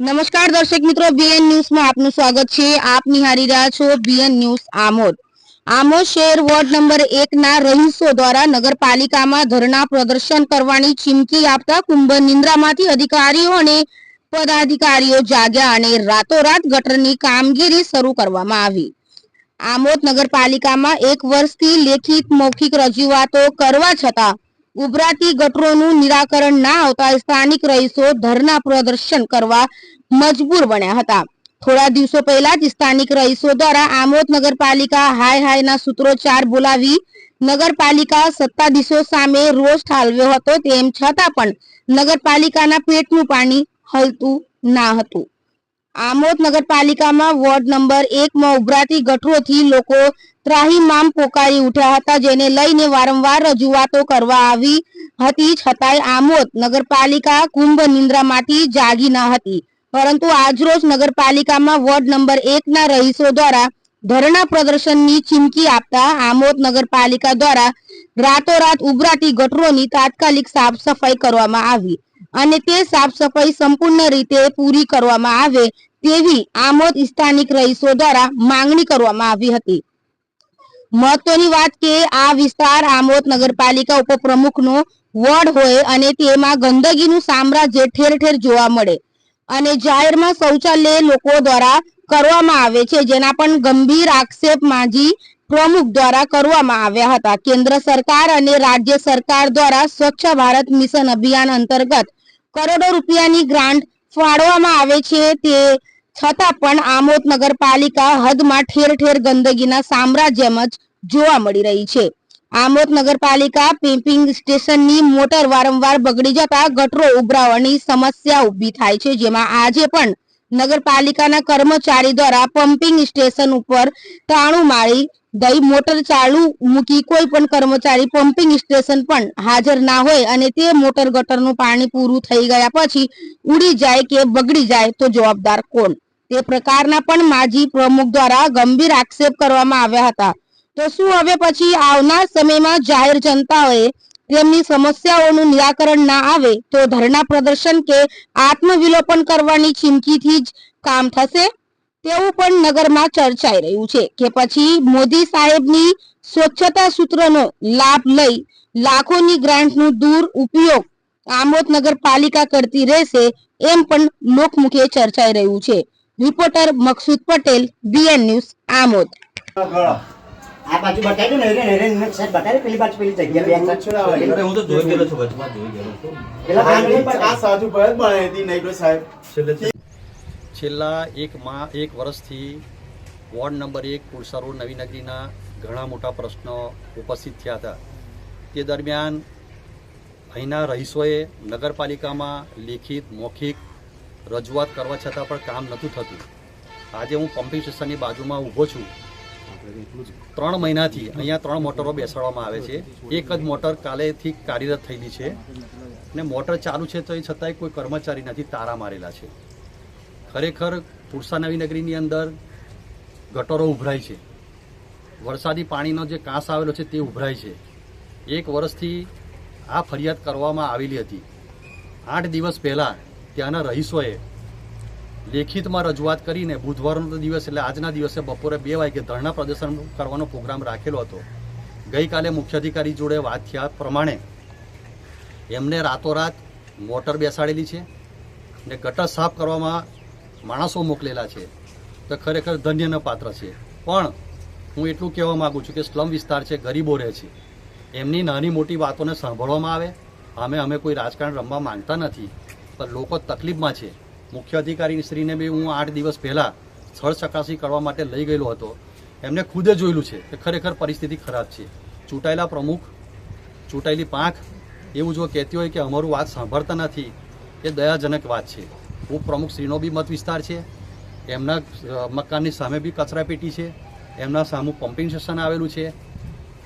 નમસ્કાર દર્શક મિત્રો બીએન ન્યૂઝમાં આપનું સ્વાગત છે. આપ નિહાળી રહ્યા છો બીએન ન્યૂઝ આમોદ. આમોદ શહેર વોર્ડ નંબર એક ના રહીશો દ્વારા નગરપાલિકામાં ધરણા પ્રદર્શન કરવાની ચીમકી આપતા કુંભ નિંદ્રામાંથી અધિકારીઓ અને પદાધિકારીઓ જાગ્યા અને રાતોરાત ગટરની કામગીરી શરૂ કરવામાં આવી. આમોદ નગરપાલિકામાં એક વર્ષથી લેખિત મૌખિક રજૂઆતો કરવા છતાં ઉભરાતી ગટરોનું નિરાકરણ ના આવતા સ્થાનિક રહીશો ધરના પ્રદર્શન કરવા મજબૂર બન્યા હતા. થોડા દિવસો પહેલા જ સ્થાનિક રહીશો દ્વારા આમોદ નગરપાલિકા હાય હાયના સૂત્રોચ્ચાર બોલાવી નગરપાલિકા સત્તાધીશો સામે રોષ ઠાલવ્યો હતો તેમ છતાં પણ નગરપાલિકાના પેટનું પાણી હલતું ના હતું. આમોદ નગરપાલિકામાં વોર્ડ નંબર એકમાં ઉભરાતી ગટરોથી લોકો ત્રાહિમામ પોકારી ઉઠ્યા હતા, જેને લઈને વારંવાર રજૂઆતો કરવા આવી હતી, છતાંય આમોદ નગરપાલિકા કુંભ નિંદ્રામાંથી જાગી ન હતી. પરંતુ આજરોજ નગરપાલિકામાં વોર્ડ નંબર એકના રહીશો દ્વારા ધરણા પ્રદર્શનની ચીમકી આપતા આમોદ નગરપાલિકા દ્વારા રાતોરાત ઉભરાતી ગટરોની તાત્કાલિક સાફ સફાઈ કરવામાં આવી અને તે સાફ સફાઈ સંપૂર્ણ રીતે પૂરી કરવામાં આવે તેવી આમોદ સ્થાનિક રહીશો દ્વારા માંગણી કરવામાં આવી હતી. મહત્વની વાત કે આ વિસ્તાર આમોદ નગરપાલિકા ઉપપ્રમુખનો વોર્ડ હોય અને તેમાં ગંદકીનું સામ્રાજ્ય ઠેર ઠેર જોવા મળે. અને જાહેરમાં શૌચાલય લોકો દ્વારા કરવામાં આવે છે, જેના પણ ગંભીર આક્ષેપ માજી પ્રમુખ દ્વારા કરવામાં આવ્યા હતા. કેન્દ્ર સરકાર અને રાજ્ય સરકાર દ્વારા સ્વચ્છ ભારત મિશન અભિયાન અંતર્ગત કરોડો રૂપિયાની ગ્રાન્ટ ફાળવવામાં આવે છે, તે છતાં પણ આમોદ નગરપાલિકા હદમાં ઠેર ઠેર ગંદકીના સામ્રાજ્યમાં જ જોવા મળી રહી છે. આમોદ નગરપાલિકા પમ્પિંગ સ્ટેશનની મોટર વારંવાર બગડી જતા ગટરો ઉભરાવાની સમસ્યા ઊભી થાય છે. જેમાં આજે પણ નગરપાલિકાના કર્મચારી દ્વારા પમ્પિંગ સ્ટેશન ઉપર તાણું મારી દઈ મોટર ચાલુ મૂકી કોઈ પણ કર્મચારી પમ્પિંગ સ્ટેશન પણ હાજર ના હોય અને તે મોટર ગટરનું પાણી પૂરું થઈ ગયા પછી ઉડી જાય કે બગડી જાય તો જવાબદાર કોણ? તે પ્રકારના પણ માજી પ્રમુખ દ્વારા ગંભીર આક્ષેપ કરવામાં આવ્યા હતા. તો શું હવે પછી આવનાર સમયમાં જાહેર જનતાઓએ તેમની સમસ્યાઓનું નિરાકરણ ના આવે તો ધરણા પ્રદર્શન કે આત્મવિલોપન કરવાની ચીમકીથી જ કામ થશે? તેવું પણ નગરમાં ચર્ચાઈ રહ્યું છે કે પછી મોદી સાહેબની સ્વચ્છતા સૂત્રનો લાભ લઈ લાખોની ગ્રાન્ટનું દૂર ઉપયોગ આમોદ નગરપાલિકા કરતી રહેશે એમ પણ લોકમુખે ચર્ચાઈ રહ્યું છે. Reporter Maqsood Patel BN news Amod. આ બાજુ બતાવ્યું ને હેરેન હેરેન મેં સાહેબ બતાવ્યું પેલી બાજુ પેલી જગ્યા બે અરે હું તો જોઈ ગયો છું વચમાં જોઈ ગયો છું. પેલા આ પર આ સાજુ પર બનાવી હતી નહીં સાહેબ. છેલ્લે છેલ્લા એક માં એક વર્ષથી વોર્ડ નંબર એક કુરસા રોડ નવી નગરીના ઘણા મોટા પ્રશ્નો ઉપસ્થિત થયા હતા. તે દરમિયાન અહીંના રહીશોએ નગરપાલિકામાં લેખિત મૌખિક રજૂઆત કરવા છતાં પણ કામ નહોતું થતું. આજે હું પમ્પિંગ સ્ટેશનની બાજુમાં ઊભો છું. ત્રણ મહિનાથી અહીંયા ત્રણ મોટરો બેસાડવામાં આવે છે. એક જ મોટર કાલેથી કાર્યરત થયેલી છે અને મોટર ચાલુ છે તો એ છતાંય કોઈ કર્મચારી નથી તારા મારેલા છે. ખરેખર પુરસા નવીનગરીની અંદર ગટરો ઉભરાય છે. વરસાદી પાણીનો જે કાંસ આવેલો છે તે ઉભરાય છે. એક વર્ષથી આ ફરિયાદ કરવામાં આવેલી હતી. આઠ દિવસ પહેલાં ત્યાંના રહીશોએ લેખિતમાં રજૂઆત કરીને બુધવારનો દિવસ એટલે આજના દિવસે બપોરે બે વાગે ધરણા પ્રદર્શન કરવાનો પ્રોગ્રામ રાખેલો હતો. ગઈકાલે મુખ્ય અધિકારી જોડે વાત થયા પ્રમાણે એમને રાતોરાત મોટર બેસાડેલી છે ને ગટર સાફ કરવામાં માણસો મોકલેલા છે. તો ખરેખર ધન્યના પાત્ર છે. પણ હું એટલું કહેવા માગું છું કે સ્લમ વિસ્તાર છે, ગરીબો રહે છે. એમની નાની મોટી વાતોને સાંભળવામાં આવે. અમે અમે કોઈ રાજકારણ રમવા માંગતા નથી. પણ લોકો તકલીફમાં છે. મુખ્ય અધિકારી શ્રીને બી હું આઠ દિવસ પહેલાં સ્થળ ચકાસણી કરવા માટે લઈ ગયેલો હતો. એમને ખુદે જોયેલું છે કે ખરેખર પરિસ્થિતિ ખરાબ છે. ચૂંટાયેલા પ્રમુખ, ચૂંટાયેલી પાંખ, એવું જો કહેતી હોય કે અમારું વાત સાંભળતા નથી, એ દયાજનક વાત છે. ઉપપ્રમુખશ્રીનો બી મત વિસ્તાર છે. એમના મકાનની સામે બી કચરાપેટી છે. એમના સામું પમ્પિંગ સ્ટેશન આવેલું છે.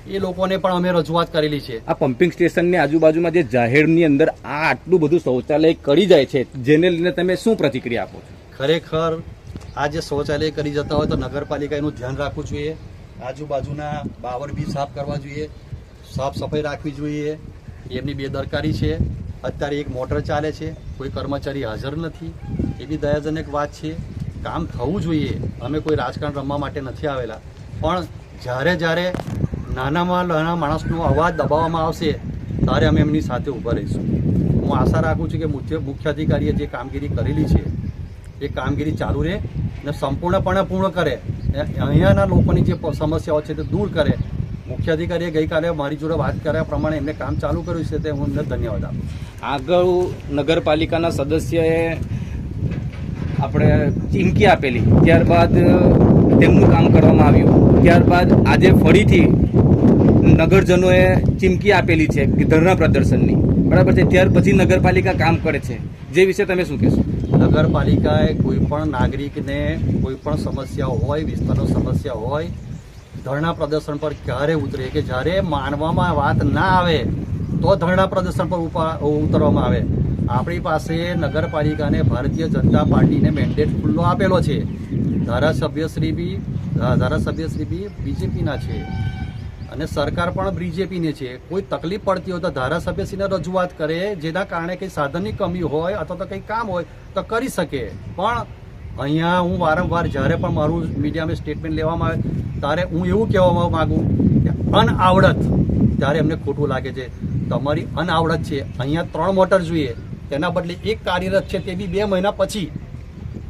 એ લોકોને પણ અમે રજૂઆત કરેલી છે. આ પમ્પિંગ સ્ટેશનની આજુબાજુમાં જે જાહેરની અંદર આ આટલું બધું શૌચાલય કરી જાય છે જેને લઈને તમે શું પ્રતિક્રિયા આપો છો? ખરેખર આ જે શૌચાલય કરી જતા હોય તો નગરપાલિકા એનું ધ્યાન રાખવું જોઈએ આજુબાજુના બાવર બી સાફ કરવા જોઈએ સાફ સફાઈ રાખવી જોઈએ. એમની બેદરકારી છે. અત્યારે એક મોટર ચાલે છે કોઈ કર્મચારી હાજર નથી. એ બી દયાજનક વાત છે. કામ થવું જોઈએ. અમે કોઈ રાજકારણ રમવા માટે નથી આવેલા. પણ જ્યારે જ્યારે નાનામાં નાના માણસનો અવાજ દબાવવામાં આવશે ત્યારે અમે એમની સાથે ઊભા રહીશું. હું આશા રાખું છું કે મુખ્ય મુખ્ય અધિકારીએ જે કામગીરી કરેલી છે, એ કામગીરી ચાલુ રહે અને સંપૂર્ણપણે પૂર્ણ કરે. અહીંયાના લોકોની જે સમસ્યાઓ છે તે દૂર કરે. મુખ્ય અધિકારીએ ગઈકાલે મારી જોડે વાત કર્યા પ્રમાણે એમને કામ ચાલુ કર્યું છે તે હું એમને ધન્યવાદ આપું આગળ નગરપાલિકાના સદસ્યએ આપણે ચીમકી આપેલી. ત્યારબાદ તેમનું કામ કરવામાં આવ્યું. ત્યારબાદ આજે ફરીથી નગરજનોએ ચીમકી આપેલી છે કે ધરણા પ્રદર્શનની. બરાબર છે? ત્યાર પછી નગરપાલિકા કામ કરે છે. જે વિશે તમે શું કહેશો? નગરપાલિકાએ કોઈ પણ નાગરિકને કોઈ પણ સમસ્યા હોય, વિસ્તારનો સમસ્યા હોય, ધરણા પ્રદર્શન પર ક્યારે ઉતરે કે જ્યારે માનવામાં વાત ના આવે, તો ધરણા પ્રદર્શન પર ઉતરવામાં આવે. આપણી પાસે નગરપાલિકાને ભારતીય જનતા પાર્ટીને મેન્ડેટ ખુલ્લો આપેલો છે. ધારાસભ્યશ્રી બી ધારાસભ્યશ્રી બી બીજેપીના છે. અને સરકાર પણ બીજેપીની છે. કોઈ તકલીફ પડતી હોય તો ધારાસભ્યશ્રીને રજૂઆત કરે, જેના કારણે કંઈ સાધનની કમી હોય અથવા તો કંઈ કામ હોય તો કરી શકે. પણ અહીંયા હું વારંવાર, જ્યારે પણ મારું મીડિયામાં સ્ટેટમેન્ટ લેવામાં આવે, ત્યારે હું એવું કહેવા માગું કે અનઆવડત. ત્યારે એમને ખોટું લાગે છે. તમારી અનઆવડત છે. અહીંયા ત્રણ મોટર જોઈએ. તેના બદલે એક કાર્યરત છે તે બી બે મહિના પછી.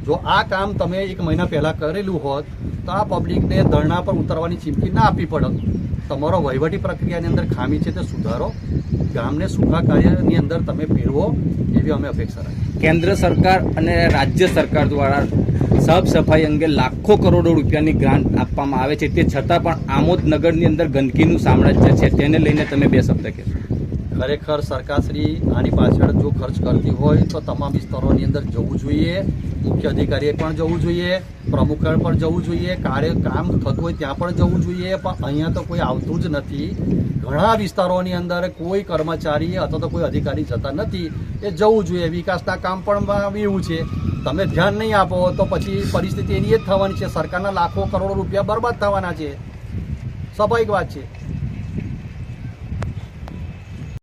જો આ કામ તમે એક મહિના પહેલાં કરેલું હોત, તો આ પબ્લિકને ધરણા પર ઉતરવાની ચીમકી ના આપવી પડત. તમારો વહીવટી પ્રક્રિયાની અંદર ખામી છે તે સુધારો. ગામને સુખા કાર્યની અંદર તમે ફેરવો એવી અમે અપેક્ષા રાખીએ. કેન્દ્ર સરકાર અને રાજ્ય સરકાર દ્વારા સાફ સફાઈ અંગે લાખો કરોડો રૂપિયાની ગ્રાન્ટ આપવામાં આવે છે. તે છતાં પણ આમોદ નગરની અંદર ગંદકીનું સામ્રાજ્ય છે. તેને લઈને તમે બે શબ્દ કહેશો. ખરેખર સરકારશ્રી આની પાછળ જો ખર્ચ કરતી હોય તો તમામ વિસ્તારોની અંદર જવું જોઈએ. મુખ્ય અધિકારીએ પણ જવું જોઈએ. પ્રમુખે પણ જવું જોઈએ. કાર્ય કામ થતું હોય ત્યાં પણ જવું જોઈએ. પણ અહીંયા તો કોઈ આવતું જ નથી. ઘણા વિસ્તારોની અંદર કોઈ કર્મચારી અથવા તો કોઈ અધિકારી જતા નથી. એ જવું જોઈએ. વિકાસના કામ પણ એવું છે. તમે ધ્યાન નહીં આપો તો પછી પરિસ્થિતિ એની જ થવાની છે. સરકારના લાખો કરોડો રૂપિયા બરબાદ થવાના છે. સ્વાભાવિક વાત છે.